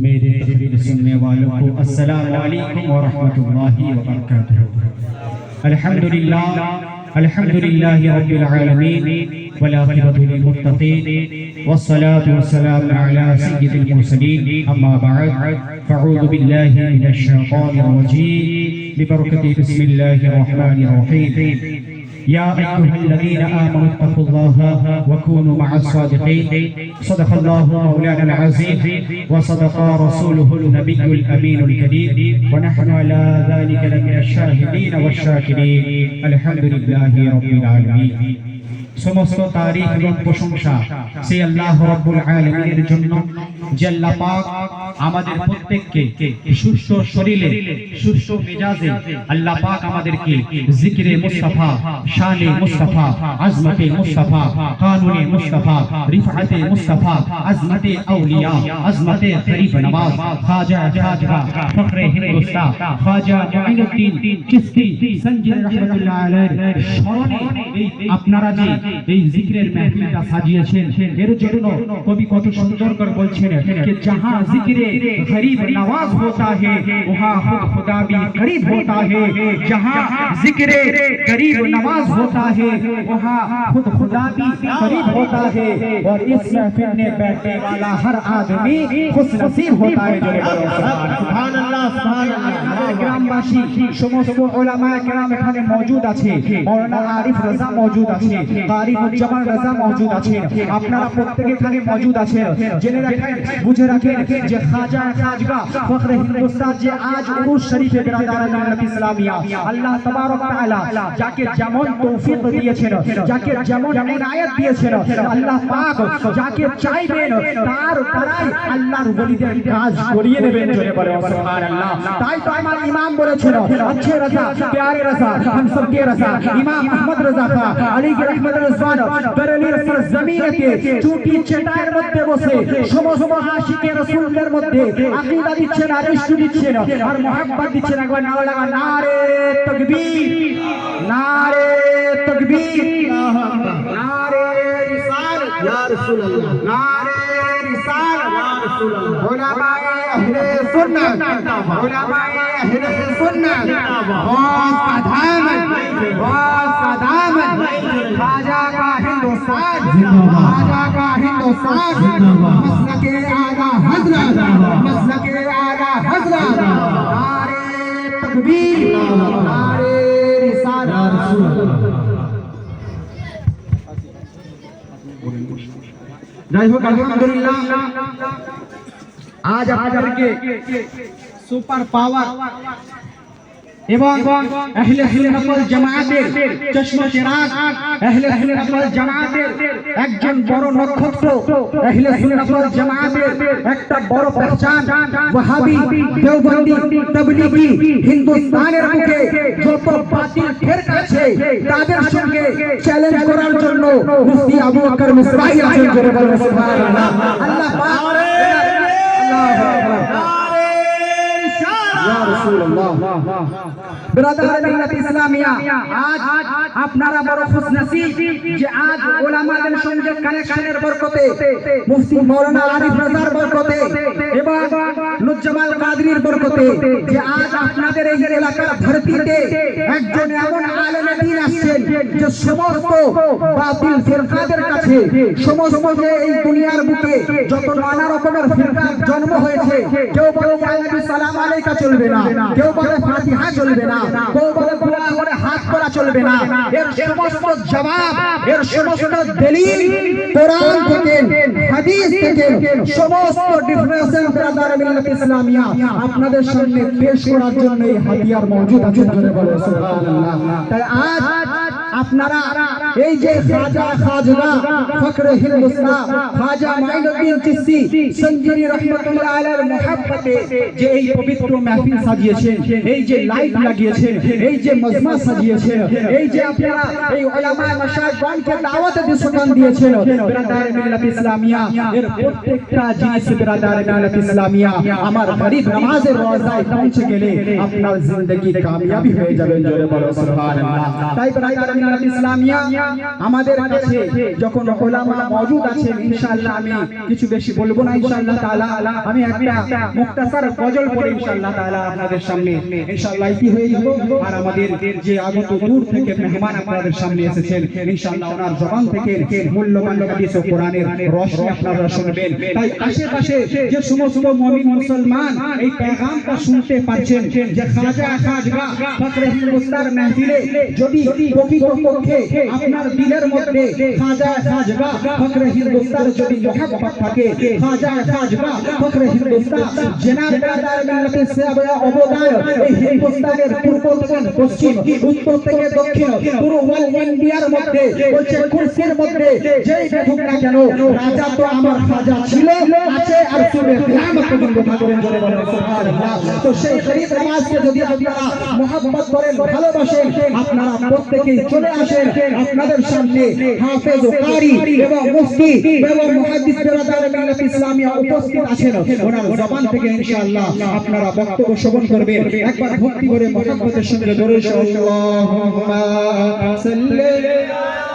मेरे तकरीर सुनने वालों को अस्सलाम वालेकुम व रहमतुल्लाहि व बरकातुहू अल्हम्दुलिल्लाह अल्हम्दुलिल्लाहि रब्बिल आलमीन वल आखिरतु लिल मुत्तकीन वस्सलातु वस्सलामु अला सय्यिदिल मुरसलीन अम्मा बअद फअऊज़ु बिल्लाहि मिनश शैतानिर रजीम बिबरकति बिस्मिल्लाहिर रहमानिर रहीम يا أيها الذين آمنوا اتقوا الله وكونوا مع الصادقين صدق الله مولانا العزيز وصدق رسوله النبي الأمين الكريم ونحن على ذلك لمن الشاهدين والشاكرين الحمد لله رب العالمين সমস্ত তারিখ এবং প্রশংসা সেই আল্লাহ রব্বুল আলামিনের জন্য যে আল্লাহ পাক আমাদের প্রত্যেককে সুস্থ শরীরে, সুস্থ মেজাজে আল্লাহ পাক আমাদেরকে জিকিরে মুস্তাফা, শানে মুস্তাফা, আজমতে মুস্তাফা, কানুনে মুস্তাফা, রিফাতে মুস্তাফা, আজমতে আউলিয়া, আজমতে গরিব নওয়াজ, খাজা খাজা ফখরে হিন্দুস্তান, খাজা মুঈনুদ্দিন চিশতি সঞ্জয় রাহমাতুল্লাহ আলাইহির স্মরণে আপনারা যে এই জিকিরের মাহফিলটা সাজিয়েছেন, এর জন্য কবি কত সুন্দর করে বলছেন کہ جہاں ذکر غریب نواز ہوتا ہے، وہاں خود خدا بھی قریب ہوتا ہے۔ جہاں ذکر غریب نواز ہوتا ہے، وہاں خود خدا بھی قریب ہوتا ہے۔ اور اس محفل میں بیٹھنے والا ہر آدمی خوش نصیب ہوتا ہے আল্লাহ সমস্ত ওলামা কেরাম এখানে মজুদ আছে। মাওলানা আরিফ রাজা মজুদ আছে। কারিমুজ্জামান রাজা মজুদ আছেন। আপনারা প্রত্যেকে এখানে মজুদ আছেন। জেনে রাখেন, বুঝে রাখেন যে খাজা খাজগা, ফখরে হিন্দুস্তান যে আজ উরুস শরীফে বিরাদারান মিল্লাত ইসলামিয়া। আল্লাহ তাবারক তাআলা যাকে যেমন তৌফিক দিয়েছেন, যাকে যেমন ইনায়াত দিয়েছেন, আল্লাহ পাক যাকে চাইবেন, তার দ্বারাই আল্লাহর ওলিদের কাজ করিয়ে নেবেন জোরে বলে সুবহানাল্লাহ। তাই তো আমার ইমাম বলেছিল अच्छे रजा प्यारे रजा हम सबके रजा इमाम अहमद रजा खा আলী রহমত রহমান বেরেলির সরজমিনেতে চুটি চেটায়ের মধ্যে বসে সমস্ত আশিকে রাসূলদের মধ্যে আকীদা দিচ্ছেন আর ইশক দিচ্ছেন আর মোহাব্বত দিচ্ছেন একবার নারা লাগা নারে তাকবীর নারে তাকবীর নারে রিসালাত ইয়া রাসূলুল্লাহ নারে রিসালাত علماء اہل سنت، علماء اہل سنت بہت قدامت بہت قدامت خواجہ کا ہندوستان، خواجہ کا ہندوستان، مسلک اعلیٰ حضرت، مسلک اعلیٰ حضرت نعرے تکبیر نعرے رسالت۔ যাই হোক আলহামদুলিল্লাহ আজ আপনাদেরকে সুপার পাওয়ার এবং আহলে সুন্নাত জামায়াতের চশমা চিরাগ আহলে সুন্নাত জামায়াতের একজন বড় নক্ষত্র, আহলে সুন্নাত জামায়াতের একটা বড় পহচান ওয়াহাবি দেওবন্দি তাবলিগি হিন্দুস্তানের বুকে যত বাতিল ফেরকা আছে, তাদের সঙ্গে চ্যালেঞ্জ করার জন্য মুফতি আবু বকর মিসবাহি আছেন সুবহানাল্লাহ। আল্লাহ পাক আল্লাহু আকবার ইয়া রাসূলুল্লাহ বিরাদার মিল্লাত ইসলামিয়া আজ আপনারা বড় খুশনসিব যে আজ উলামাদের সঙ্গে কানেকশনের বরকতে, মুফতি মাওলানা আরিফ রাজার বরকতে এবং নুজ্জামাল কাদরির বরকতে যে আজ আপনাদের এই এলাকার ধরতিতে একজন এমন আলেমে দ্বীন আসছেন যে সমস্ত বাতিল ফিরকাদের কাছে, সমস্ত যে এই দুনিয়ার বুকে যত নানা রকমের ফিরকার জন্ম হয়েছে, কেউ বলে ইয়া সালাম আলাইকা চলবে না। কেউ বলে, ফাতিহা চলবে না। কেউ বলে, দোয়া করে হাত করা চলবে না। এর সমস্ত জবাব, এর সমস্ত দলিল কোরআন থেকে, হাদিস থেকে, সমস্ত ডিফারেন্সের ব্রাদার মিল্লাত ইসলামিয়া আপনাদের সামনে পেশ করার জন্য এই হাতিয়ার মওজুদ আছে বলে, সুবহানাল্লাহ। তাই আজ আপনারা এই যে খাজা খাজনা ফখরে হিন্দুস্তান খাজা মাইনুদ্দিন চিশতি সঞ্জিনী রহমাতুল্লাহ আলাইহির মুহাব্বতে যে এই পবিত্র মাহফিল সাজিয়েছেন, এই যে লাইট লাগিয়েছেন, এই যে মজমা সাজিয়েছেন, এই যে আপনারা এই উলামা মাশাইখগণকে দাওয়াত দিসকান দিয়েছেন, বিরাদার মিল্লাত ইসলামিয়া, এর প্রত্যেকটা জিনিস বিরাদার মিল্লাত ইসলামিয়া, আমার গরিব নামাজের রোজায় পৌঁছে গেলে আপনার জিন্দেগি কামিয়াবি হয়ে যাবে, জোরে বলো সুবহানাল্লাহ। তাই বিরাদার মিল্লাত ইসলামিয়া, আমাদের কাছে যখন ওলামা মওজুদ আছেন, ইনশাআল্লাহ আমি কিছু বেশি বলব না, ইনশাআল্লাহ তাআলা। আমি একটা মুক্তাসার গজল পড়ে, ইনশাআল্লাহ তাআলা আপনাদের সামনে। ইনশাআল্লাহ কি হয়ে যাব? আর আমাদের যে আগত দূর থেকে মেহমান আপনাদের সামনে এসেছেন, ইনশাআল্লাহ ওনার জবান থেকে মূল্যবান হাদিস ও কোরআনের রোশনি আপনারা শুনবেন। তাই আশেপাশে যে সমস্ত মুমিন মুসলমান এই পেগামটা শুনতে পাচ্ছেন, যে খাজা খাজগা ফকরে হিন্দুস্তান মাহফিলে যদি প্রকৃতপক্ষে আপনার মধ্যে খাজগা ফকরে হিন্দুস্তান যদি থাকে খাজগা ফকরে হিন্দুস্তান। সেবা অবদান। এই হিন্দুস্তানের পূর্ব থেকে পশ্চিম, উত্তর থেকে দক্ষিণ, পুরো ওয়াল ইন্ডিয়ার মধ্যে, বলছে কুরসির মধ্যে, যেই দেখুক না কেন, রাজা তো আমার ছিল, আছে আর তো সেই যদি আপনারা মহব্বত করেন, ভালোবাসেন, আপনারা চলে আসেন আপনাদের সামনে হাফেজ ও কারি এবং মুফতি এবং মুহাদ্দিস বিরাদার মিল্লাত ইসলামিয়া উপস্থিত আছেন। ওনার জবান থেকে ইনশাআল্লাহ আপনারা বক্তব্য শ্রবণ করবেন। একবার ভক্তি করে মোহাম্মদের সঙ্গে দরুদ সাল্লাল্লাহু আলাইহি ওয়া সাল্লাম